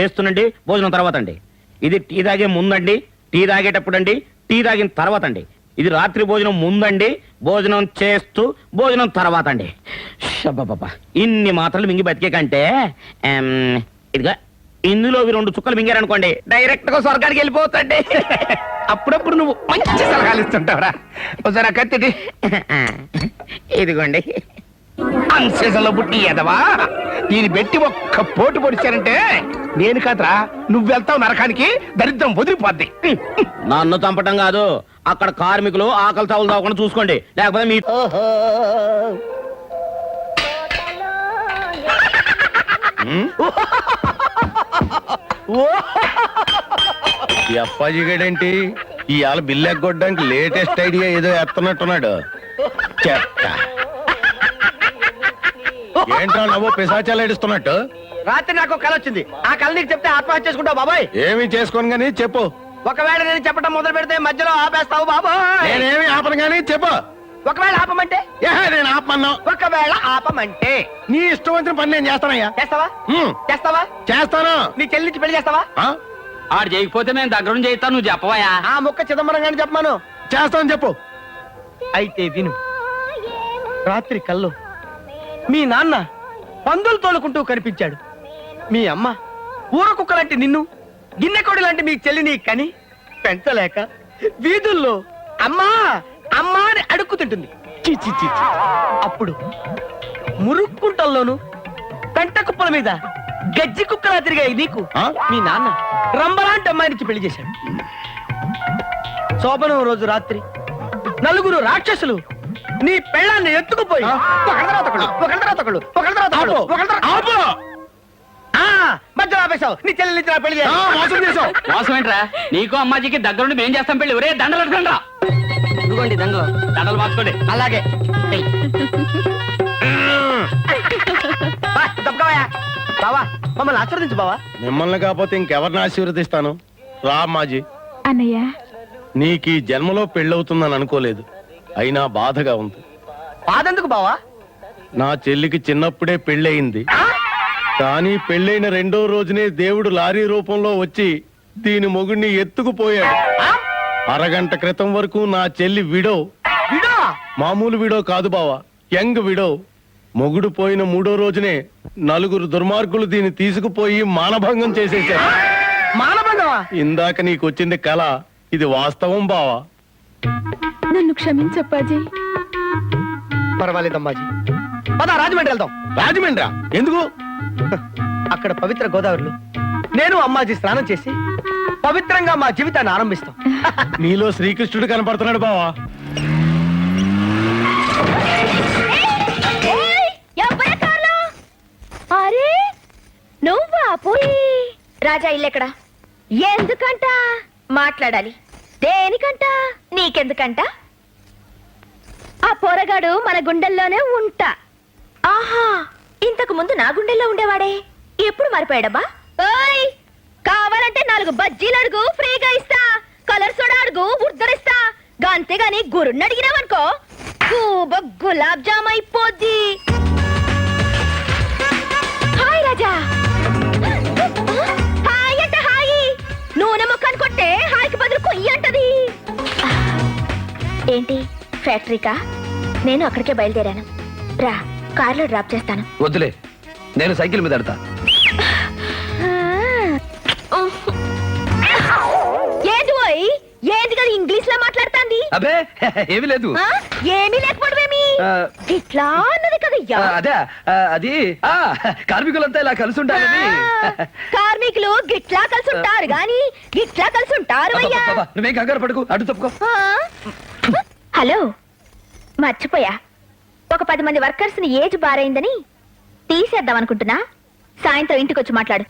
చేస్తున్నండి భోజనం తర్వాత అండి ఇది టీ తాగే ముందండి టీ తాగేటప్పుడు అండి టీ తాగిన తర్వాత అండి ఇది రాత్రి భోజనం ముందండి భోజనం చేస్తూ భోజనం తర్వాత అండి షబ్బబ్బబ్బా. ఇన్ని మాత్రలు మింగి బతికే కంటే ఇదిగా ఇందులో రెండు చుక్కలు మింగారనుకోండి డైరెక్ట్గా స్వర్గానికి వెళ్ళిపోతండి అప్పుడప్పుడు నువ్వు మంచి సలహాలు ఇస్తుంటావురా. ఒకసారి ఆ కత్తిటి ఇదిగోండి. అన్సీజన్లో పుట్టి ఎదవా దీన్ని పెట్టి ఒక్క పోటు పొడిచారంటే నేను కాదురా నువ్వు వెళ్తావు నరకానికి దరిద్రం వదిలిపోద్ది. నన్ను చంపటం కాదు అక్కడ కార్మికులు ఆకలి చావులు తాగకుండా చూసుకోండి లేకపోతే మీ ఈ అప్పాజీ గడేంటి? ఇవాళ బిల్లు ఎగ్గొట్టడానికి లేటెస్ట్ ఐడియా ఏదో ఎత్తనట్టున్నాడు. చెత్త. ఏంట్రా నవ్వు పిశాచాలు ఏడుస్తున్నట్టు? రాత్రి నాకు ఒక కల వచ్చింది. ఆ కళ నీకు చెప్తే ఆత్మహత్య చేసుకుంటావు బాబాయ్. ఏమి చేసుకోను గానీ చెప్పు. ఒకవేళ నేను చెప్పడం మొదలు పెడితే మధ్యలో ఆపేస్తావు బాబాయ్. నేనేమి ఆపను గానీ చెప్పు. ఒకవేళ ఆపమంటే? ఏహే, నేను ఆపమన్నా. ఒకవేళ ఆపమంటే? నీ ఇష్టం వచ్చిన పని నేను చేస్తానయ్యా. చేస్తావా? హ్మ్, చేస్తావా? చేస్తాను. నీ చెల్లి నుంచి పెళ్ళి చేస్తావా? ఆ? ఆడు చేయకపోతే మేము దగ్గర చేస్తాను నువ్వు చెప్పవయా ఆ ముక్క చిదంబరం గాని చెప్పమాను. చేస్తాను చెప్పు. అయితే విను. రాత్రి కల్లో మీ నాన్న పందులు తోలుకుంటూ కనిపించాడు మీ అమ్మ ఊర కుక్క లాంటి నిన్ను గిన్నెకోడి లాంటి మీ చెల్లిని కని పెంచలేక వీధుల్లో అమ్మా అమ్మా అని అడుక్కుతుంటుంది. అప్పుడు మురుక్కుంటల్లోను పెంట కుప్పల మీద గజ్జి కుక్కలా తిరిగాయి నీకు? మీ నాన్న రంబలాంటి అమ్మాయినికి పెళ్ళి చేశాడు శోభనం రోజు రాత్రి నలుగురు రాక్షసులు నీ పెళ్ళాన్ని ఎత్తుకుపోయి ఒకళ్ళ తర్వాత ఒకళ్ళు, ఒకళ్ళ తర్వాత ఒకళ్ళు, ఒకళ్ళ తర్వాత ఒకళ్ళు, ఒకళ్ళ తర్వాత- ఆపు! ఆ, మధ్యలో ఆపేశావు. నీ చెల్లెలు ఇచ్చిన పెళ్ళి ఆ, చేయాలి. మోసం చేసావు మోసం ఏంట్రా నీకు అమ్మాజీకి దగ్గరుండి మేం చేస్తాం పెళ్ళి. ఒరే దండలు రా ఇదిగోండి దండలు. దండలు మార్చుకోండి. అలాగే. ఏయ్. బా, తప్పుకోవయ్యా. బావా మమ్మల్ని ఆశీర్వదించు బావా. మిమ్మల్ని కాకపోతే ఇంకెవరిని ఆశీర్వదిస్తాను? రా మాజీ అన్నయ్య. నీకు ఈ జన్మలో పెళ్ళవుతుందని అనుకోలేదు. అయినా బాధగా ఉంది. బాధెందుకు బావా? నా చెల్లికి చిన్నప్పుడే పెళ్ళయింది. కానీ పెళ్ళైన రెండో రోజునే దేవుడు లారీ రూపంలో వచ్చి దీని మొగుడిని ఎత్తుకుపోయాడు. అరగంట క్రితం వరకు నా చెల్లి విడో. విడో? మామూలు విడో కాదు బావా యంగ్ విడో. మొగుడు పోయిన మూడో రోజునే నలుగురు దుర్మార్గులు దీన్ని తీసుకుపోయి మానభంగం చేసేశారు. మానభంగమా? ఇందాక నీకు వచ్చింది కళ ఇది వాస్తవం బావా. నన్ను క్షమించప్పాజీ పర్వాలేదమ్మాజీ. పద రాజమండ్రి వెళ్దాం. రాజమండ్రా? ఎందుకు? అక్కడ పవిత్ర గోదావరిలో నేను అమ్మాజీ స్నానం చేసి పవిత్రంగా మా జీవితాన్ని ఆరంభిస్తాం. నీలో శ్రీకృష్ణుడు కనపడుతున్నాడు బావా. అరే నువ్వా పోయి? రాజా ఇల్లెక్కడ ఎందుకంట? మాట్లాడాలి. దేనికంట? నీకెందుకంట? ఆ పోరగాడు మన గుండెల్లోనే ఉంటా. ఆహా ఇంతకు ముందు నా గుండెల్లో ఉండేవాడే. ఎప్పుడు మారిపోయాడబ్బా? ఓయ్ కావాలంటే నాలుగు బజ్జీలు అడుగు ఫ్రీగా ఇస్తా. కలర్ సోడా అడుగు ఉద్దరిస్తా అంతేగాని గురుణ్ణి అడిగినావనుకో గులాబ్ జామ్ అయిపోద్ది. ఏంటి ఫ్యాక్టరీకా? నేను అక్కడికే బయలుదేరాను. రా కార్లో డ్రాప్ చేస్తాను. వద్దులే. నేను సైకిల్ మీద కదా ఇంగ్లీష్లో మాట్లాడుతాంది? అబే ఏమీ లేదు. ఆ? ఏమీ లేకపోవడమేమి ఆ, ఇట్లా అన్నది కదయ్యా ఆ, అదే ఆ, అది ఆ కార్మికులంతా ఇలా కలిసి ఉండాలని ఆ, కార్మికులు గిట్లా కలిసి ఉంటారు గాని గిట్లా కలిసి ఉంటారు అయ్యా. నువ్వేం కంగారు పడుకు అటు తప్పుకో. ఆ? హలో. మర్చిపోయా. ఒక పది మంది వర్కర్స్ని ఏజ్ బారైందని తీసేద్దాం అనుకుంటున్నా సాయంత్రం ఇంటికి వచ్చి మాట్లాడు.